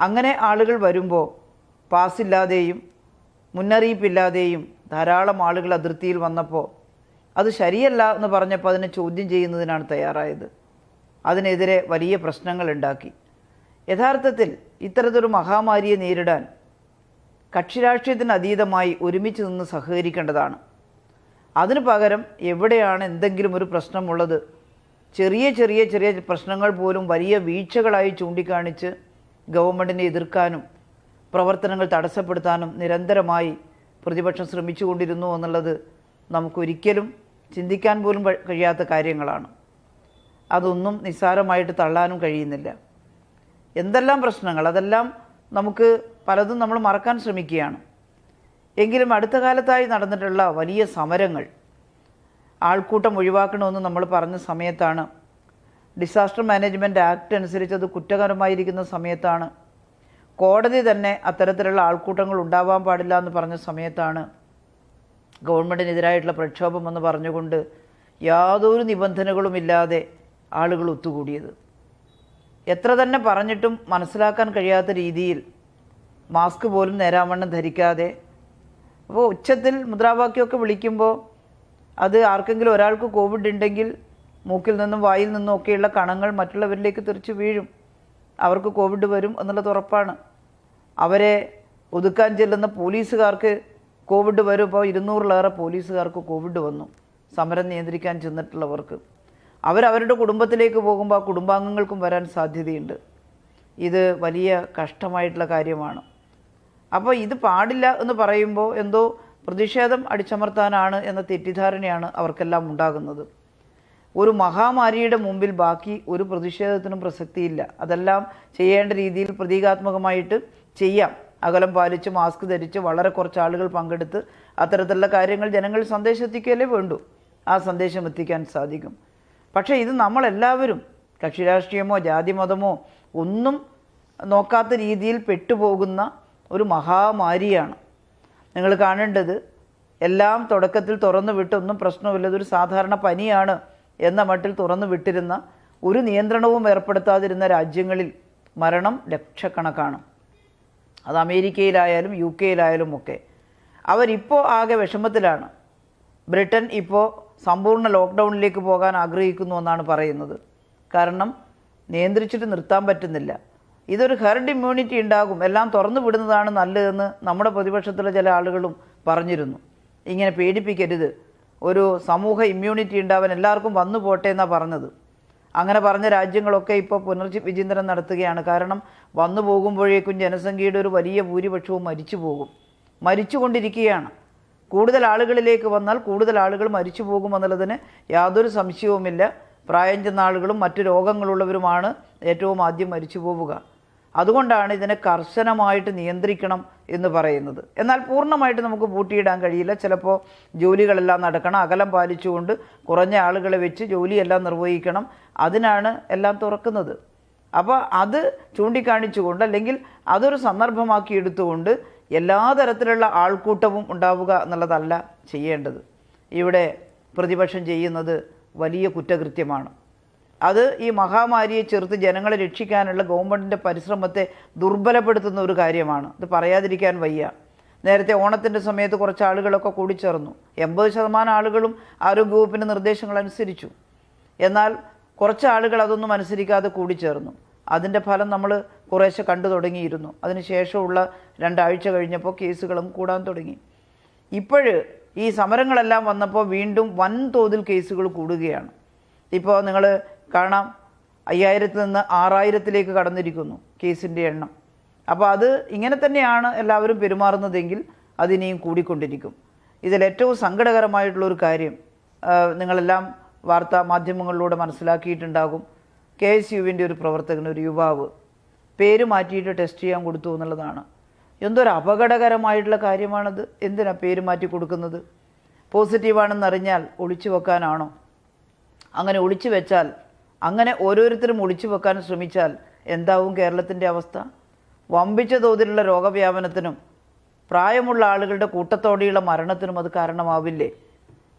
അങ്ങനെ ആളുകൾ വരുമ്പോൾ പാസ്സില്ലാതെയും മുന്നറിയിപ്പില്ലാതെയും ധാരാളം ആളുകൾ അതിർത്തിയിൽ വന്നപ്പോൾ അത് ശരിയല്ല എന്ന് പറഞ്ഞപ്പോൾ അതിനെ ചോദ്യം ചെയ്യുന്നതിനാണ് തയ്യാറായത്. അതിനെതിരെ വലിയ പ്രശ്നങ്ങൾ ഉണ്ടാക്കി. യഥാർത്ഥത്തിൽ ഇത്തരത്തിലൊരു മഹാമാരിയെ നേരിടാൻ കക്ഷിരാഷ്ട്രീയത്തിന് അതീതമായി ഒരുമിച്ച് നിന്ന് സഹകരിക്കേണ്ടതാണ്. അതിനു പകരം എവിടെയാണ് എന്തെങ്കിലും ഒരു പ്രശ്നമുള്ളത്? ചെറിയ ചെറിയ ചെറിയ പ്രശ്നങ്ങൾ പോലും വലിയ വീഴ്ചകളായി ചൂണ്ടിക്കാണിച്ച് ഗവൺമെന്റിനെ എതിർക്കാനും പ്രവർത്തനങ്ങൾ തടസ്സപ്പെടുത്താനും നിരന്തരമായി പ്രതിപക്ഷം ശ്രമിച്ചുകൊണ്ടിരുന്നു എന്നുള്ളത് നമുക്കൊരിക്കലും ചിന്തിക്കാൻ പോലും കഴിയാത്ത കാര്യങ്ങളാണ്. അതൊന്നും നിസ്സാരമായിട്ട് തള്ളാനും കഴിയുന്നില്ല. എന്തെല്ലാം പ്രശ്നങ്ങൾ? അതെല്ലാം നമുക്ക് പലതും നമ്മൾ മറക്കാൻ ശ്രമിക്കുകയാണ്. എങ്കിലും അടുത്ത കാലത്തായി നടന്നിട്ടുള്ള വലിയ സമരങ്ങൾ ആൾക്കൂട്ടം ഒഴിവാക്കണമെന്ന് നമ്മൾ പറഞ്ഞ സമയത്താണ് ഡിസാസ്റ്റർ മാനേജ്മെന്റ് ആക്ട് അനുസരിച്ച് അത് കുറ്റകരമായിരിക്കുന്ന സമയത്താണ്. കോടതി തന്നെ അത്തരത്തിലുള്ള ആൾക്കൂട്ടങ്ങൾ ഉണ്ടാവാൻ പാടില്ല എന്ന് പറഞ്ഞ സമയത്താണ് ഗവൺമെന്റിനെതിരായിട്ടുള്ള പ്രക്ഷോഭം എന്ന് പറഞ്ഞുകൊണ്ട് യാതൊരു നിബന്ധനകളുമില്ലാതെ ആളുകൾ ഒത്തുകൂടിയത്. എത്ര തന്നെ പറഞ്ഞിട്ടും മനസ്സിലാക്കാൻ കഴിയാത്ത രീതിയിൽ മാസ്ക് പോലും നേരാവണ്ണം ധരിക്കാതെ അപ്പോൾ ഉച്ചത്തിൽ മുദ്രാവാക്യമൊക്കെ വിളിക്കുമ്പോൾ അത് ആർക്കെങ്കിലും ഒരാൾക്ക് കോവിഡ് ഉണ്ടെങ്കിൽ മൂക്കിൽ നിന്നും വായിൽ നിന്നും ഒക്കെയുള്ള കണങ്ങൾ മറ്റുള്ളവരിലേക്ക് തെറിച്ച് വീഴും. അവർക്ക് കോവിഡ് വരും എന്നുള്ളത് ഉറപ്പാണ്. അവരെ ഒതുക്കാൻ ചെല്ലുന്ന പോലീസുകാർക്ക് കോവിഡ് വരും. ഇപ്പോൾ ഇരുന്നൂറിലേറെ പോലീസുകാർക്ക് കോവിഡ് വന്നു. സമരം നിയന്ത്രിക്കാൻ ചെന്നിട്ടുള്ളവർക്ക്. അവരവരുടെ കുടുംബത്തിലേക്ക് പോകുമ്പോൾ ആ കുടുംബാംഗങ്ങൾക്കും വരാൻ സാധ്യതയുണ്ട്. ഇത് വലിയ കഷ്ടമായിട്ടുള്ള കാര്യമാണ്. അപ്പോൾ ഇത് പാടില്ല എന്ന് പറയുമ്പോൾ എന്തോ പ്രതിഷേധം അടിച്ചമർത്താനാണ് എന്ന തെറ്റിദ്ധാരണയാണ് അവർക്കെല്ലാം ഉണ്ടാകുന്നത്. ഒരു മഹാമാരിയുടെ മുമ്പിൽ ബാക്കി ഒരു പ്രതിഷേധത്തിനും പ്രസക്തിയില്ല. അതെല്ലാം ചെയ്യേണ്ട രീതിയിൽ പ്രതീകാത്മകമായിട്ട് ചെയ്യാം. അകലം പാലിച്ച് മാസ്ക് ധരിച്ച് വളരെ കുറച്ച് ആളുകൾ പങ്കെടുത്ത് അത്തരത്തിലുള്ള കാര്യങ്ങൾ ജനങ്ങൾ സന്ദേശം എത്തിക്കുകയല്ലേ വേണ്ടൂ? ആ സന്ദേശം എത്തിക്കാൻ സാധിക്കും. പക്ഷേ ഇത് നമ്മളെല്ലാവരും കക്ഷി രാഷ്ട്രീയമോ ജാതി മതമോ ഒന്നും നോക്കാത്ത രീതിയിൽ പെട്ടുപോകുന്ന ഒരു മഹാമാരിയാണ്. നിങ്ങൾ കാണേണ്ടത് എല്ലാം തുടക്കത്തിൽ തുറന്നു വിട്ടൊന്നും പ്രശ്നമില്ല. ഇതൊരു സാധാരണ പനിയാണ്. എന്ന മട്ടിൽ തുറന്നു വിട്ടിരുന്ന ഒരു നിയന്ത്രണവും ഏർപ്പെടുത്താതിരുന്ന രാജ്യങ്ങളിൽ മരണം ലക്ഷക്കണക്കാണ്. അത് അമേരിക്കയിലായാലും യു കെയിലായാലും ഒക്കെ അവരിപ്പോൾ ആകെ വിഷമത്തിലാണ്. ബ്രിട്ടൻ ഇപ്പോൾ സമ്പൂർണ ലോക്ക്ഡൗണിലേക്ക് പോകാൻ ആഗ്രഹിക്കുന്നു എന്നാണ് പറയുന്നത്. കാരണം നിയന്ത്രിച്ചിട്ട് നിർത്താൻ പറ്റുന്നില്ല. ഇതൊരു ഹെർഡ് ഇമ്മ്യൂണിറ്റി ഉണ്ടാകും. എല്ലാം തുറന്നു വിടുന്നതാണ് നല്ലതെന്ന് നമ്മുടെ പ്രതിപക്ഷത്തിലെ ചില ആളുകളും പറഞ്ഞിരുന്നു. ഇങ്ങനെ പേടിപ്പിക്കരുത്. ഒരു സമൂഹ ഇമ്മ്യൂണിറ്റി ഉണ്ടാവാൻ എല്ലാവർക്കും വന്നു പോട്ടെ എന്നാണ് പറഞ്ഞത്. അങ്ങനെ പറഞ്ഞ രാജ്യങ്ങളൊക്കെ ഇപ്പോൾ പുനർജി വിചിന്തനം നടത്തുകയാണ്. കാരണം വന്നു പോകുമ്പോഴേക്കും ജനസംഖ്യയുടെ ഒരു വലിയ ഭൂരിപക്ഷവും മരിച്ചു പോകും. മരിച്ചുകൊണ്ടിരിക്കുകയാണ്. കൂടുതൽ ആളുകളിലേക്ക് വന്നാൽ കൂടുതൽ ആളുകൾ മരിച്ചു പോകുമെന്നുള്ളതിന് യാതൊരു സംശയവുമില്ല. പ്രായം ചെന്ന ആളുകളും മറ്റു രോഗങ്ങളുള്ളവരുമാണ് ഏറ്റവും ആദ്യം മരിച്ചു പോവുക. അതുകൊണ്ടാണ് ഇതിനെ കർശനമായിട്ട് നിയന്ത്രിക്കണം എന്ന് പറയുന്നത്. എന്നാൽ പൂർണമായിട്ട് നമുക്ക് പൂട്ടിയിടാൻ കഴിയില്ല. ചിലപ്പോൾ ജോലികളെല്ലാം നടക്കണം. അകലം പാലിച്ചുകൊണ്ട് കുറഞ്ഞ ആളുകളെ വെച്ച് ജോലിയെല്ലാം നിർവഹിക്കണം. അതിനാണ് എല്ലാം തുറക്കുന്നത്. അപ്പോൾ അത് ചൂണ്ടിക്കാണിച്ചുകൊണ്ട് അല്ലെങ്കിൽ അതൊരു സന്ദർഭമാക്കി എടുത്തുകൊണ്ട് എല്ലാ തരത്തിലുള്ള ആൾക്കൂട്ടവും ഉണ്ടാവുക എന്നുള്ളതല്ല ചെയ്യേണ്ടത്. ഇവിടെ പ്രതിപക്ഷം ചെയ്യുന്നത് വലിയ കുറ്റകൃത്യമാണ്. അത് ഈ മഹാമാരിയെ ചെറുത്ത് ജനങ്ങളെ രക്ഷിക്കാനുള്ള ഗവൺമെന്റിന്റെ പരിശ്രമത്തെ ദുർബലപ്പെടുത്തുന്ന ഒരു കാര്യമാണ്. ഇത് പറയാതിരിക്കാൻ വയ്യ. നേരത്തെ ഓണത്തിന്റെ സമയത്ത് കുറച്ച് ആളുകളൊക്കെ കൂടിച്ചേർന്നു. എൺപത് ശതമാനം ആളുകളും ആരോഗ്യവകുപ്പിന്റെ നിർദ്ദേശങ്ങൾ അനുസരിച്ചു. എന്നാൽ കുറച്ച് ആളുകൾ അതൊന്നും അനുസരിക്കാതെ കൂടിച്ചേർന്നു. അതിന്റെ ഫലം നമ്മൾ കുറേശ്ശെ കണ്ടു തുടങ്ങിയിരുന്നു. അതിനുശേഷമുള്ള രണ്ടാഴ്ച കഴിഞ്ഞപ്പോൾ കേസുകളും കൂടാൻ തുടങ്ങി. ഇപ്പോഴ് ഈ സമരങ്ങളെല്ലാം വന്നപ്പോൾ വീണ്ടും വൻതോതിൽ കേസുകൾ കൂടുകയാണ്. ഇപ്പോൾ നിങ്ങൾ കാണാം അയ്യായിരത്തിൽ നിന്ന് ആറായിരത്തിലേക്ക് കടന്നിരിക്കുന്നു കേസിന്റെ എണ്ണം. അപ്പോൾ അത് ഇങ്ങനെ തന്നെയാണ് എല്ലാവരും പെരുമാറുന്നതെങ്കിൽ അതിനെയും കൂടിക്കൊണ്ടിരിക്കും. ഇതിൽ ഏറ്റവും സങ്കടകരമായിട്ടുള്ളൊരു കാര്യം നിങ്ങളെല്ലാം വാർത്താ മാധ്യമങ്ങളിലൂടെ മനസ്സിലാക്കിയിട്ടുണ്ടാകും. കെ എസ് യുവിന്റെ ഒരു പ്രവർത്തകൻ ഒരു യുവാവ് പേര് മാറ്റിയിട്ട് ടെസ്റ്റ് ചെയ്യാൻ കൊടുത്തു എന്നുള്ളതാണ്. എന്തൊരു അപകടകരമായിട്ടുള്ള കാര്യമാണത്. എന്തിനാ പേര് മാറ്റി കൊടുക്കുന്നത്? പോസിറ്റീവാണെന്നറിഞ്ഞാൽ ഒളിച്ചു വെക്കാനാണോ? അങ്ങനെ ഒളിച്ചു വെച്ചാൽ അങ്ങനെ ഓരോരുത്തരും ഒളിച്ചു വെക്കാൻ ശ്രമിച്ചാൽ എന്താവും കേരളത്തിന്റെ അവസ്ഥ? വമ്പിച്ച തോതിലുള്ള രോഗവ്യാപനത്തിനും പ്രായമുള്ള ആളുകളുടെ കൂട്ടത്തോടെയുള്ള മരണത്തിനും അത് കാരണമാവില്ലേ?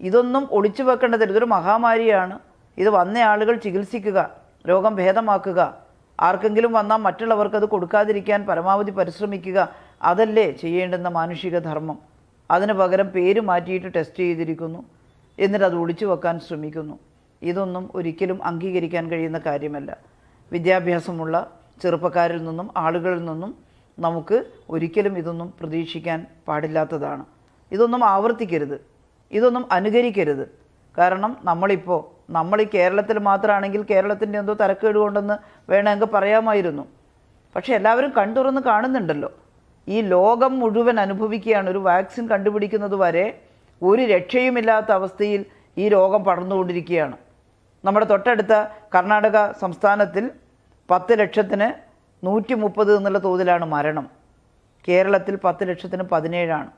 ഇതൊന്നും ഒളിച്ചു വെക്കേണ്ടതില്ല ഇതൊരു മഹാമാരിയാണ്. ഇത് വന്ന ആളുകൾ ചികിത്സിക്കുക രോഗം ഭേദമാക്കുക. ആർക്കെങ്കിലും വന്നാൽ മറ്റുള്ളവർക്ക് അത് കൊടുക്കാതിരിക്കാൻ പരമാവധി പരിശ്രമിക്കുക. അതല്ലേ ചെയ്യേണ്ടുന്ന മാനുഷിക ധർമ്മം. അതിന് പകരം പേര് മാറ്റിയിട്ട് ടെസ്റ്റ് ചെയ്തിരിക്കുന്നു. എന്നിട്ട് അത് ഒളിച്ചു വെക്കാൻ ശ്രമിക്കുന്നു. ഇതൊന്നും ഒരിക്കലും അംഗീകരിക്കാൻ കഴിയുന്ന കാര്യമല്ല. വിദ്യാഭ്യാസമുള്ള ചെറുപ്പക്കാരിൽ നിന്നും ആളുകളിൽ നിന്നും നമുക്ക് ഒരിക്കലും ഇതൊന്നും പ്രതീക്ഷിക്കാൻ പാടില്ലാത്തതാണ്. ഇതൊന്നും ആവർത്തിക്കരുത്. ഇതൊന്നും അനുകരിക്കരുത്. കാരണം നമ്മളിപ്പോൾ നമ്മൾ ഈ കേരളത്തിൽ മാത്രമാണെങ്കിൽ കേരളത്തിന്റെ എന്തോ തരക്കേട് കൊണ്ടെന്ന് വേണമെങ്കിൽ പറയാമായിരുന്നു. പക്ഷേ എല്ലാവരും കണ്ടുറന്ന് കാണുന്നുണ്ടല്ലോ. ഈ ലോകം മുഴുവൻ അനുഭവിക്കുകയാണ് ഒരു വാക്സിൻ കണ്ടുപിടിക്കുന്നത് വരെ ഒരു രക്ഷയുമില്ലാത്ത അവസ്ഥയിൽ ഈ രോഗം പടർന്നുകൊണ്ടിരിക്കുകയാണ്. നമ്മുടെ തൊട്ടടുത്ത കർണാടക സംസ്ഥാനത്തിൽ പത്ത് ലക്ഷത്തിന് നൂറ്റി മുപ്പത് എന്നുള്ള തോതിലാണ് മരണം. കേരളത്തിൽ പത്ത് ലക്ഷത്തിന് പതിനേഴാണ്.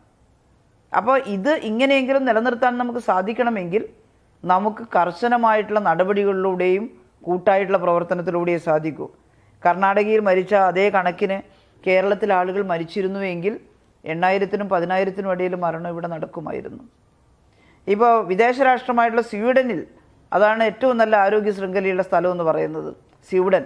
അപ്പോൾ ഇത് ഇങ്ങനെയെങ്കിലും നിലനിർത്താൻ നമുക്ക് സാധിക്കണമെങ്കിൽ നമുക്ക് കർശനമായിട്ടുള്ള നടപടികളിലൂടെയും കൂട്ടായിട്ടുള്ള പ്രവർത്തനത്തിലൂടെയും സാധിക്കൂ. കർണാടകയിൽ മരിച്ച അതേ കണക്കിന് കേരളത്തിൽ ആളുകൾ മരിച്ചിരുന്നുവെങ്കിൽ എണ്ണായിരത്തിനും പതിനായിരത്തിനും ഇടയിൽ മരണം ഇവിടെ നടക്കുമായിരുന്നു. ഇപ്പോൾ വിദേശ രാഷ്ട്രമായിട്ടുള്ള സ്വീഡനിൽ അതാണ് ഏറ്റവും നല്ല ആരോഗ്യ ശൃംഖലയുള്ള സ്ഥലം എന്ന് പറയുന്നത്. സ്വീഡൻ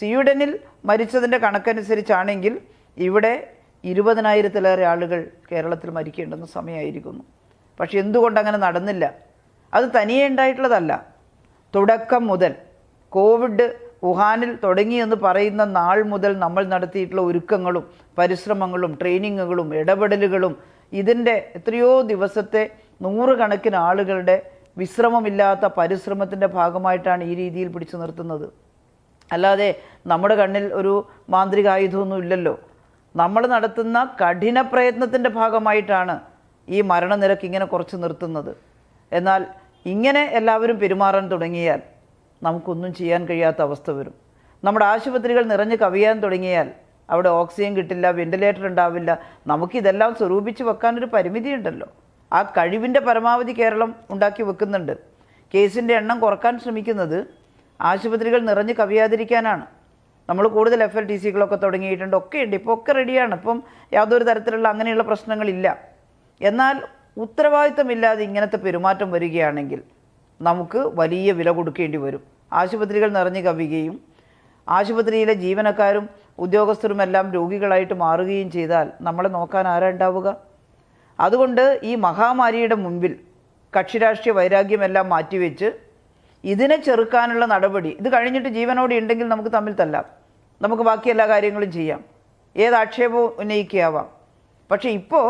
സ്വീഡനിൽ മരിച്ചതിന്റെ കണക്കനുസരിച്ചാണെങ്കിൽ ഇവിടെ ഇരുപതിനായിരത്തിലേറെ ആളുകൾ കേരളത്തിൽ മരിക്കേണ്ടുന്ന സമയമായിരിക്കുന്നു. പക്ഷെ എന്തുകൊണ്ടങ്ങനെ നടന്നില്ല? അത് തനിയെ ഉണ്ടായിട്ടുള്ളതല്ല. തുടക്കം മുതൽ കോവിഡ് വുഹാനിൽ തുടങ്ങിയെന്ന് പറയുന്ന നാൾ മുതൽ നമ്മൾ നടത്തിയിട്ടുള്ള ഒരുക്കങ്ങളും പരിശ്രമങ്ങളും ട്രെയിനിങ്ങുകളും ഇടപെടലുകളും ഇതിന്റെ എത്രയോ ദിവസത്തെ നൂറുകണക്കിന് ആളുകളുടെ വിശ്രമമില്ലാത്ത പരിശ്രമത്തിന്റെ ഭാഗമായിട്ടാണ് ഈ രീതിയിൽ പിടിച്ചു നിർത്തുന്നത്. അല്ലാതെ നമ്മുടെ കണ്ണിൽ ഒരു മാന്ത്രിക ആയുധമൊന്നും ഇല്ലല്ലോ. നമ്മൾ നടത്തുന്ന കഠിന പ്രയത്നത്തിന്റെ ഭാഗമായിട്ടാണ് ഈ മരണനിരക്ക് ഇങ്ങനെ കുറച്ച് നിർത്തുന്നത്. എന്നാൽ ഇങ്ങനെ എല്ലാവരും പെരുമാറാൻ തുടങ്ങിയാൽ നമുക്കൊന്നും ചെയ്യാൻ കഴിയാത്ത അവസ്ഥ വരും. നമ്മുടെ ആശുപത്രികൾ നിറഞ്ഞ് കവിയാൻ തുടങ്ങിയാൽ അവിടെ ഓക്സിജൻ കിട്ടില്ല വെന്റിലേറ്റർ ഉണ്ടാവില്ല നമുക്കിതെല്ലാം സ്വരൂപിച്ച് വെക്കാനൊരു പരിമിതിയുണ്ടല്ലോ. ആ കഴിവിന്റെ പരമാവധി കേരളം ഉണ്ടാക്കി വെക്കുന്നുണ്ട്. കേസിന്റെ എണ്ണം കുറയ്ക്കാൻ ശ്രമിക്കുന്നത് ആശുപത്രികൾ നിറഞ്ഞ് കവിയാതിരിക്കാനാണ്. നമ്മൾ കൂടുതൽ എഫ് എൽ ടി സികളൊക്കെ തുടങ്ങിയിട്ടുണ്ട്. ഒക്കെ ഉണ്ട് ഇപ്പോൾ ഒക്കെ റെഡിയാണ് ഇപ്പം യാതൊരു തരത്തിലുള്ള അങ്ങനെയുള്ള പ്രശ്നങ്ങളില്ല. എന്നാൽ ഉത്തരവാദിത്തമില്ലാതെ ഇങ്ങനത്തെ പെരുമാറ്റം വരികയാണെങ്കിൽ നമുക്ക് വലിയ വില കൊടുക്കേണ്ടി വരും. ആശുപത്രികൾ നിറഞ്ഞു കവിയുകയും ആശുപത്രിയിലെ ജീവനക്കാരും ഉദ്യോഗസ്ഥരുമെല്ലാം രോഗികളായിട്ട് മാറുകയും ചെയ്താൽ നമ്മളെ നോക്കാൻ ആരാ ഉണ്ടാവുക? അതുകൊണ്ട് ഈ മഹാമാരിയുടെ മുൻപിൽ കക്ഷിരാഷ്ട്രീയ വൈരാഗ്യമെല്ലാം മാറ്റിവെച്ച് ഇതിനെ ചെറുക്കാനുള്ള നടപടി ഇത് കഴിഞ്ഞിട്ട് ജീവനോടെ ഉണ്ടെങ്കിൽ നമുക്ക് തമ്മിൽ തല്ലാം. നമുക്ക് ബാക്കി എല്ലാ കാര്യങ്ങളും ചെയ്യാം. ഏത് ആക്ഷേപവും ഉന്നയിക്കാവാം പക്ഷേ ഇപ്പോൾ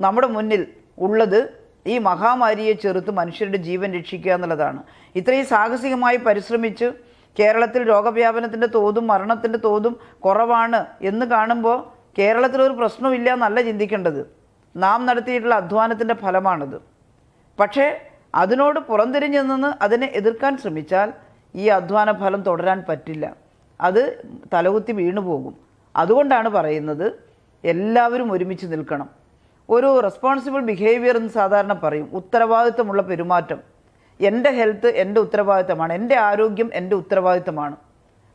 നമ്മുടെ മുന്നിൽ ഉള്ളത് ഈ മഹാമാരിയെ ചെറുത്ത് മനുഷ്യരുടെ ജീവൻ രക്ഷിക്കുക എന്നുള്ളതാണ്. ഇത്രയും സാഹസികമായി പരിശ്രമിച്ച് കേരളത്തിൽ രോഗവ്യാപനത്തിന്റെ തോതും മരണത്തിന്റെ തോതും കുറവാണ് എന്ന് കാണുമ്പോൾ കേരളത്തിലൊരു പ്രശ്നമില്ല എന്നല്ല ചിന്തിക്കേണ്ടത്. നാം നടത്തിയിട്ടുള്ള അധ്വാനത്തിന്റെ ഫലമാണിത്. പക്ഷേ അതിനോട് പുറംതിരിഞ്ഞു നിന്ന് അതിനെ എതിർക്കാൻ ശ്രമിച്ചാൽ ഈ അധ്വാന ഫലം തുടരാൻ പറ്റില്ല. അത് തലകുത്തി വീണു പോകും അതുകൊണ്ടാണ് പറയുന്നത് എല്ലാവരും ഒരുമിച്ച് നിൽക്കണം. ഒരു റെസ്പോൺസിബിൾ ബിഹേവിയർ എന്ന് സാധാരണ പറയും. ഉത്തരവാദിത്തമുള്ള പെരുമാറ്റം. എന്റെ ഹെൽത്ത് എന്റെ ഉത്തരവാദിത്തമാണ്. എന്റെ ആരോഗ്യം എന്റെ ഉത്തരവാദിത്തമാണ്.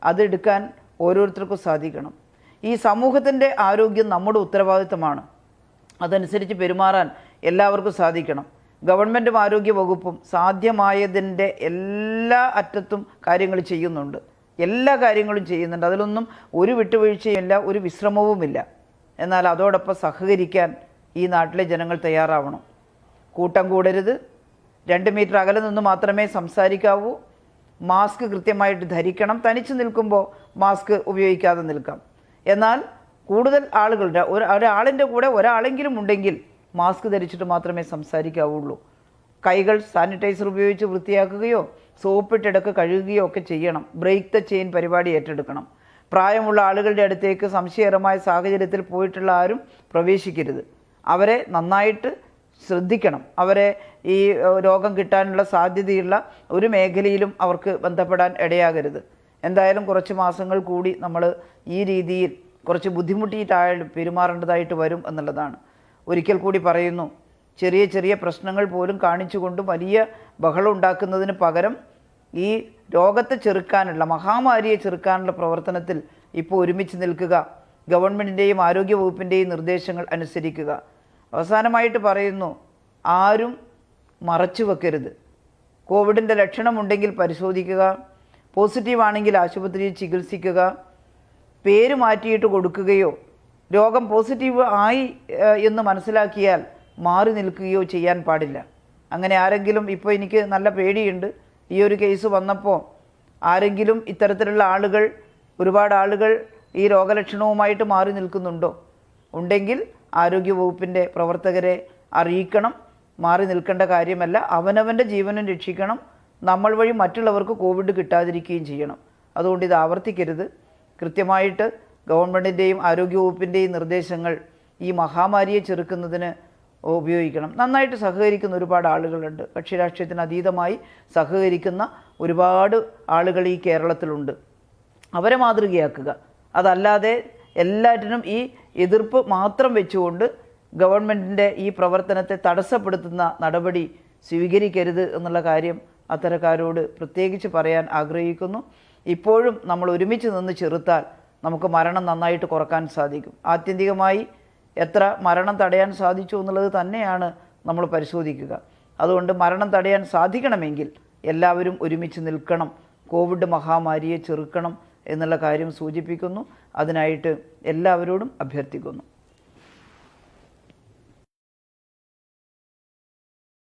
അതെടുക്കാൻ ഓരോരുത്തർക്കും സാധിക്കണം. ഈ സമൂഹത്തിന്റെ ആരോഗ്യം നമ്മുടെ ഉത്തരവാദിത്തമാണ്. അതനുസരിച്ച് പെരുമാറാൻ എല്ലാവർക്കും സാധിക്കണം. ഗവൺമെന്റും ആരോഗ്യ വകുപ്പും സാധ്യമായതിന്റെ എല്ലാ അറ്റത്തും കാര്യങ്ങൾ ചെയ്യുന്നുണ്ട്. എല്ലാ കാര്യങ്ങളും ചെയ്യുന്നുണ്ട്. അതിലൊന്നും ഒരു വിട്ടുവീഴ്ചയുമില്ല ഒരു വിശ്രമവുമില്ല. എന്നാൽ അതോടൊപ്പം സഹകരിക്കാൻ ഈ നാട്ടിലെ ജനങ്ങൾ തയ്യാറാവണം. കൂട്ടം കൂടരുത്. രണ്ട് മീറ്റർ അകലെ നിന്ന് മാത്രമേ സംസാരിക്കാവൂ. മാസ്ക് കൃത്യമായിട്ട് ധരിക്കണം. തനിച്ച് നിൽക്കുമ്പോൾ മാസ്ക് ഉപയോഗിക്കാതെ നിൽക്കാം. എന്നാൽ കൂടുതൽ ആളുകളുടെ ഒരു ഒരാളിന്റെ കൂടെ ഒരാളെങ്കിലും ഉണ്ടെങ്കിൽ മാസ്ക് ധരിച്ചിട്ട് മാത്രമേ സംസാരിക്കാവുള്ളൂ. കൈകൾ സാനിറ്റൈസർ ഉപയോഗിച്ച് വൃത്തിയാക്കുകയോ സോപ്പിട്ടിടക്ക് കഴുകുകയോ ഒക്കെ ചെയ്യണം. ബ്രേക്ക് ദ ചെയിൻ പരിപാടി ഏറ്റെടുക്കണം. പ്രായമുള്ള ആളുകളുടെ അടുത്തേക്ക് സംശയകരമായ സാഹചര്യത്തിൽ പോയിട്ടുള്ള ആരും പ്രവേശിക്കരുത്. അവരെ നന്നായിട്ട് ശ്രദ്ധിക്കണം. അവരെ ഈ രോഗം കിട്ടാനുള്ള സാധ്യതയുള്ള ഒരു മേഖലയിലും അവർക്ക് ബന്ധപ്പെടാൻ ഇടയാകരുത്. എന്തായാലും കുറച്ച് മാസങ്ങൾ കൂടി നമ്മൾ ഈ രീതിയിൽ കുറച്ച് ബുദ്ധിമുട്ടിയിട്ടായാലും പെരുമാറേണ്ടതായിട്ട് വരും എന്നുള്ളതാണ്. ഒരിക്കൽ കൂടി പറയുന്നു ചെറിയ ചെറിയ പ്രശ്നങ്ങൾ പോലും കാണിച്ചുകൊണ്ട് വലിയ ബഹളം ഉണ്ടാക്കുന്നതിന് പകരം ഈ രോഗത്തെ ചെറുക്കാനുള്ള മഹാമാരിയെ ചെറുക്കാനുള്ള പ്രവർത്തനത്തിൽ ഇപ്പോൾ ഒരുമിച്ച് നിൽക്കുക. ഗവൺമെന്റിന്റെയും ആരോഗ്യ വകുപ്പിന്റെയും നിർദ്ദേശങ്ങൾ അനുസരിക്കുക. അവസാനമായിട്ട് പറയുന്നു ആരും മറച്ചു വെക്കരുത്. കോവിഡിന്റെ ലക്ഷണമുണ്ടെങ്കിൽ പരിശോധിക്കുക. പോസിറ്റീവ് ആണെങ്കിൽ ആശുപത്രിയിൽ ചികിത്സിക്കുക. പേര് മാറ്റിയിട്ട് കൊടുക്കുകയോ രോഗം പോസിറ്റീവ് ആയി എന്ന് മനസ്സിലാക്കിയാൽ മാറി നിൽക്കുകയോ ചെയ്യാൻ പാടില്ല. അങ്ങനെ ആരെങ്കിലും ഇപ്പോൾ എനിക്ക് നല്ല പേടിയുണ്ട്. ഈ ഒരു കേസ് വന്നപ്പോൾ ആരെങ്കിലും ഇത്തരത്തിലുള്ള ആളുകൾ ഒരുപാട് ആളുകൾ ഈ രോഗലക്ഷണവുമായിട്ട് മാറി നിൽക്കുന്നുണ്ടോ? ഉണ്ടെങ്കിൽ ആരോഗ്യവകുപ്പിന്റെ പ്രവർത്തകരെ അറിയിക്കണം. മാറി നിൽക്കേണ്ട കാര്യമല്ല. അവനവന്റെ ജീവനും രക്ഷിക്കണം. നമ്മൾ വഴി മറ്റുള്ളവർക്ക് കോവിഡ് കിട്ടാതിരിക്കുകയും ചെയ്യണം. അതുകൊണ്ട് ഇത് ആവർത്തിക്കരുത്. കൃത്യമായിട്ട് ഗവൺമെന്റിന്റെയും ആരോഗ്യവകുപ്പിന്റെയും നിർദ്ദേശങ്ങൾ ഈ മഹാമാരിയെ ചെറുക്കുന്നതിന് ഉപയോഗിക്കണം. നന്നായിട്ട് സഹകരിക്കുന്ന ഒരുപാട് ആളുകളുണ്ട്. കക്ഷി രാഷ്ട്രീയത്തിന് അതീതമായി സഹകരിക്കുന്ന ഒരുപാട് ആളുകൾ ഈ കേരളത്തിലുണ്ട്. അവരെ മാതൃകയാക്കുക. അതല്ലാതെ എല്ലാറ്റിനും ഈ എതിർപ്പ് മാത്രം വെച്ചുകൊണ്ട് ഗവൺമെന്റിന്റെ ഈ പ്രവർത്തനത്തെ തടസ്സപ്പെടുത്തുന്ന നടപടി സ്വീകരിക്കരുത് എന്നുള്ള കാര്യം അത്തരക്കാരോട് പ്രത്യേകിച്ച് പറയാൻ ആഗ്രഹിക്കുന്നു. ഇപ്പോഴും നമ്മൾ ഒരുമിച്ച് നിന്ന് ചെറുത്താൽ നമുക്ക് മരണം നന്നായിട്ട് കുറയ്ക്കാൻ സാധിക്കും. ആത്യന്തികമായി എത്ര മരണം തടയാൻ സാധിച്ചു എന്നുള്ളത് തന്നെയാണ് നമ്മൾ പരിശോധിക്കുക. അതുകൊണ്ട് മരണം തടയാൻ സാധിക്കണമെങ്കിൽ എല്ലാവരും ഒരുമിച്ച് നിൽക്കണം. കോവിഡ് മഹാമാരിയെ ചെറുക്കണം എന്നുള്ള കാര്യം സൂചിപ്പിക്കുന്നു. അതിനായിട്ട് എല്ലാവരോടും അഭ്യർത്ഥിക്കുന്നു.